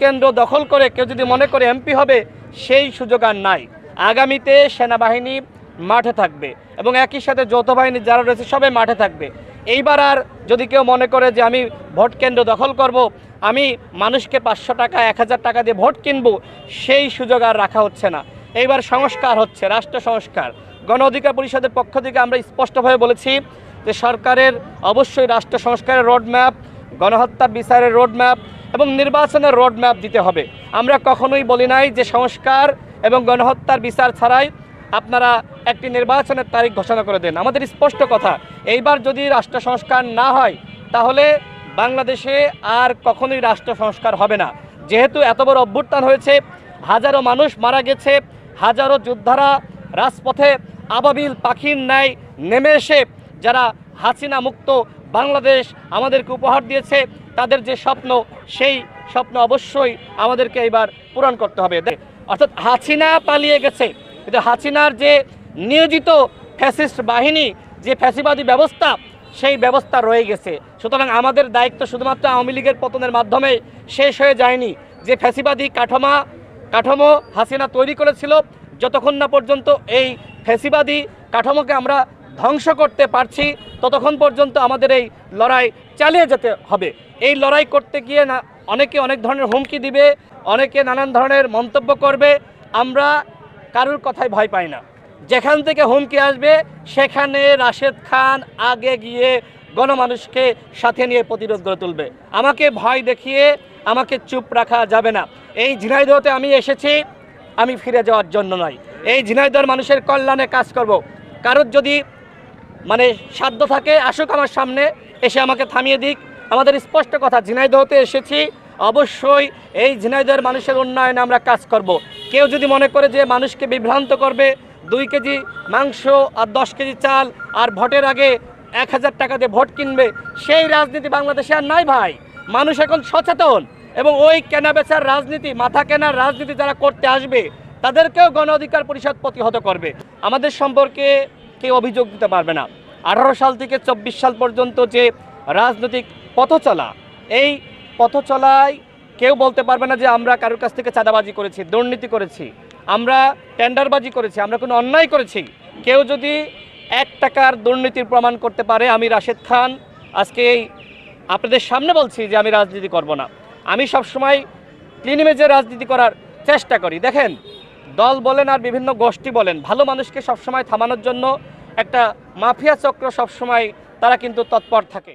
কেন্দ্র দখল করে কেউ যদি মনে করে এমপি হবে, সেই সুযোগ আর নাই। আগামীতে সেনাবাহিনী মাঠে থাকবে এবং একই সাথে যৌথ বাহিনী যারা রয়েছে সবাই মাঠে থাকবে। এইবার আর যদি কেউ মনে করে যে আমি ভোট কেন্দ্র দখল করব, আমি মানুষকে পাঁচশো টাকা, এক হাজার টাকা দিয়ে ভোট কিনবো, সেই সুযোগ আর রাখা হচ্ছে না। এইবার সংস্কার হচ্ছে, রাষ্ট্র সংস্কার। গণ অধিকার পরিষদের পক্ষ থেকে আমরা স্পষ্টভাবে বলেছি যে সরকারের অবশ্যই রাষ্ট্র সংস্কারের রোডম্যাপ গণহত্যার বিচারের রোডম্যাপ এবং নির্বাচনের রোডম্যাপ দিতে হবে। আমরা কখনোই বলি নাই যে সংস্কার এবং গণহত্যার বিচার ছাড়াই আপনারা একটি নির্বাচনের তারিখ ঘোষণা করে দেন। আমাদের স্পষ্ট কথা, এইবার যদি রাষ্ট্র সংস্কার না হয়, তাহলে বাংলাদেশে আর কখনোই রাষ্ট্র সংস্কার হবে না। যেহেতু এত বড় অভ্যুত্থান হয়েছে, হাজারো মানুষ মারা গেছে, হাজারো যোদ্ধারা রাজপথে আবাবিল পাখির ন্যায় নেমে এসে, যারা হাসিনা মুক্ত বাংলাদেশ আমাদেরকে উপহার দিয়েছে তাদের যে স্বপ্ন, সেই স্বপ্ন অবশ্যই আমাদেরকে এবার পূরণ করতে হবে। অর্থাৎ হাসিনা পালিয়ে গেছে। কিন্তু হাসিনার যে নিয়োজিত ফ্যাসিস্ট বাহিনী, যে ফ্যাসিবাদী ব্যবস্থা, সেই ব্যবস্থা রয়ে গেছে। সুতরাং আমাদের দায়িত্ব শুধুমাত্র আওয়ামী লীগের পতনের মাধ্যমে শেষ হয়ে যায়নি। যে ফ্যাসিবাদী কাঠামা, কাঠামো হাসিনা তৈরি করেছিল, যতক্ষণ না পর্যন্ত এই ফ্যাসিবাদী কাঠামোকে আমরা ধ্বংস করতে পারছি, ততক্ষণ পর্যন্ত আমাদের এই লড়াই চালিয়ে যেতে হবে। এই লড়াই করতে গিয়ে না, অনেকে অনেক ধরনের হুমকি দিবে, অনেকে নানান ধরনের মন্তব্য করবে, আমরা কারুর কথায় ভয় পাই না। যেখান থেকে হুমকি আসবে, সেখানে রাশেদ খান আগে গিয়ে গণমানুষকে সাথে নিয়ে প্রতিরোধ গড়ে তুলবে। আমাকে ভয় দেখিয়ে আমাকে চুপ রাখা যাবে না। এই ঝিনাইদহতে আমি এসেছি, আমি ফিরে যাওয়ার জন্য নয়। এই ঝিনাইদহর মানুষের কল্যাণে কাজ করব। কারোর যদি মানে সাধ্য থাকে, আসুক আমার সামনে, এসে আমাকে থামিয়ে দিক। আমাদের স্পষ্ট কথা, ঝিনাইদহতে এসেছি, অবশ্যই এই ঝিনাইদহের মানুষের উন্নয়নে আমরা কাজ করব। কেউ যদি মনে করে যে মানুষকে বিভ্রান্ত করবে, দুই কেজি মাংস আর দশ কেজি চাল আর ভোটের আগে এক হাজার টাকা দিয়ে ভোট কিনবে, সেই রাজনীতি বাংলাদেশে আর নাই ভাই। মানুষ এখন সচেতন এবং ওই কেনা বেচার রাজনীতি, মাথা কেনার রাজনীতি যারা করতে আসবে, তাদেরকেও গণ অধিকার পরিষদ প্রতিহত করবে। আমাদের সম্পর্কে কেউ অভিযোগ দিতে পারবে না। আঠারো সাল থেকে চব্বিশ সাল পর্যন্ত যে রাজনৈতিক পথ চলা এই পথ চলায় কেউ বলতে পারবে না যে আমরা কারোর কাছ থেকে চাঁদাবাজি করেছি, দুর্নীতি করেছি, আমরা টেন্ডারবাজি করেছি, আমরা কোনো অন্যায় করেছি। কেউ যদি এক টাকার দুর্নীতির প্রমাণ করতে পারে, আমি রাশেদ খান, আজকে এই আপনাদের সামনে বলছি যে আমি রাজনীতি করব না। আমি সবসময় ক্লিন ইমেজে রাজনীতি করার চেষ্টা করি। দেখেন দল বলেন আর বিভিন্ন গোষ্ঠী বলেন, ভালো মানুষকে সবসময় থামানোর জন্য একটা মাফিয়া চক্র সবসময় তারা কিন্তু তৎপর থাকে।